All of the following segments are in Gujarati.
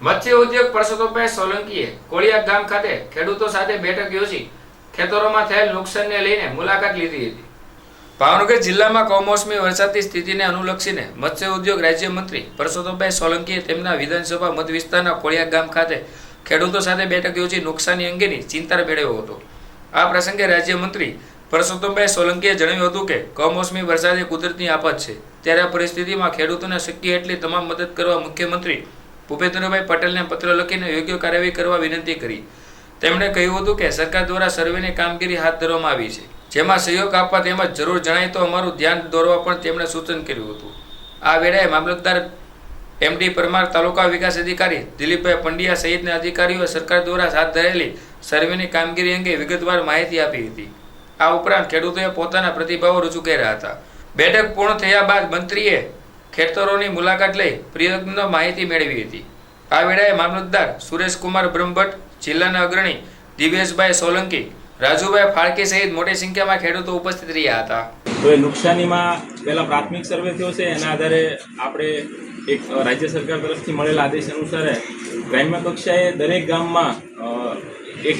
મત્સ્ય ઉદ્યોગ પરસોત્તમભાઈ સોલંકીએ કોળિયા ગામ ખાતે ખેડૂતો સાથે બેઠક યોજી ખેતરોમાં થયેલ નુકસાનને લઈને મુલાકાત લીધી હતી. ભાવનગર જિલ્લામાં કમોસમી વરસાદની સ્થિતિને અનુલક્ષીને મત્સ્ય ઉદ્યોગ રાજ્યમંત્રી પરસોત્તમભાઈ સોલંકીએ તેમના વિધાનસભા મત વિસ્તારના કોળિયા ગામ ખાતે ખેડૂતો સાથે બેઠક યોજી નુકસાની અંગેની ચિંતા મેળવ્યો હતો. આ પ્રસંગે રાજ્યમંત્રી પરસોત્તમભાઈ સોલંકીએ જણાવ્યું હતું કે કમોસમી વરસાદ એ કુદરતની આફત છે. ત્યારે આ પરિસ્થિતિમાં ખેડૂતોને શક્ય એટલી તમામ મદદ કરવા મુખ્યમંત્રી ભૂપેન્દ્રભાઈ પટેલને પત્ર લખીને યોગ્ય કાર્યવાહી કરવા વિનંતી કરી. તેમણે કહ્યું હતું કે સરકાર દ્વારા સર્વેની કામગીરી હાથ ધરવામાં આવી છે. જેમાં સહયોગ આપવા તેમજ જરૂર જણાય તો અમારું ધ્યાન દોરવા પણ તેમણે સૂચન કર્યું હતું. આ વેળાએ મામલતદાર એમડી પરમાર, તાલુકા વિકાસ અધિકારી દિલીપભાઈ પંડ્યા સહિતના અધિકારીઓએ સરકાર દ્વારા હાથ ધરેલી સર્વેની કામગીરી અંગે વિગતવાર માહિતી આપી હતી. આ ઉપરાંત ખેડૂતોએ પોતાના પ્રતિભાવો રજૂ કર્યા હતા. બેઠક પૂર્ણ થયા બાદ મંત્રીએ ખેતરોની મુલાકાત લઈ પ્રયોગનો માહિતી મેળવી હતી. આ વેળાએ મામલતદાર સુરેશકુમાર બ્રહ્મભટ્ટ, જિલ્લાના અગ્રણી દિવેશભાઈ સોલંકી, રાજુભાઈ ફાળકે સહિત મોટી સંખ્યામાં ખેડૂતો ઉપસ્થિત રહ્યા હતા. તો એ નુકસાનીમાં પહેલાં પ્રાથમિક સર્વે થયો છે, એના આધારે આપણે એક રાજ્ય સરકાર તરફથી મળેલા આદેશ અનુસાર ગ્રામ્ય કક્ષાએ દરેક ગામમાં એક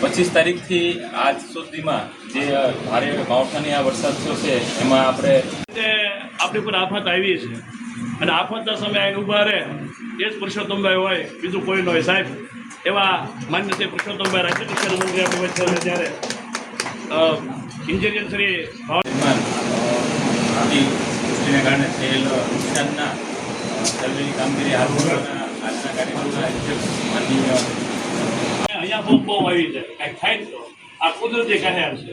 પચીસ તારીખથી આજ સુધીમાં જે ભારે માવઠાની આ વરસાદ થયો છે એમાં આપણે આપણી પર આફત આવી છે. અને આફતના સમયે આવીને ઊભા રહે એ જ પુરુષોત્તમભાઈ હોય બીજું કોઈ ન હોય. સાહેબ એવા માન્ય તે પુરુષોત્તમભાઈ રાજ્ય કક્ષાના મંત્રી આપણે છે ત્યારે ઇન્જિનિયર શ્રી કારણે થયેલ નુકસાનના સર્વેની કામગીરી ધરવાના આજના કાર્યક્રમના માનનીય અહીંયા બહુ આવી જાય. કાંઈક થાય તો આ કુદરતી કહેર છે.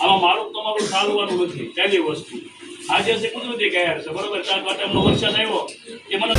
આમાં મારું તમારું ચાલવાનું નથી. પહેલી વસ્તુ. આજે હશે કુદરતી કહેર છે. બરોબર? ચાર એમનો વરસાદ આવ્યો. એ મને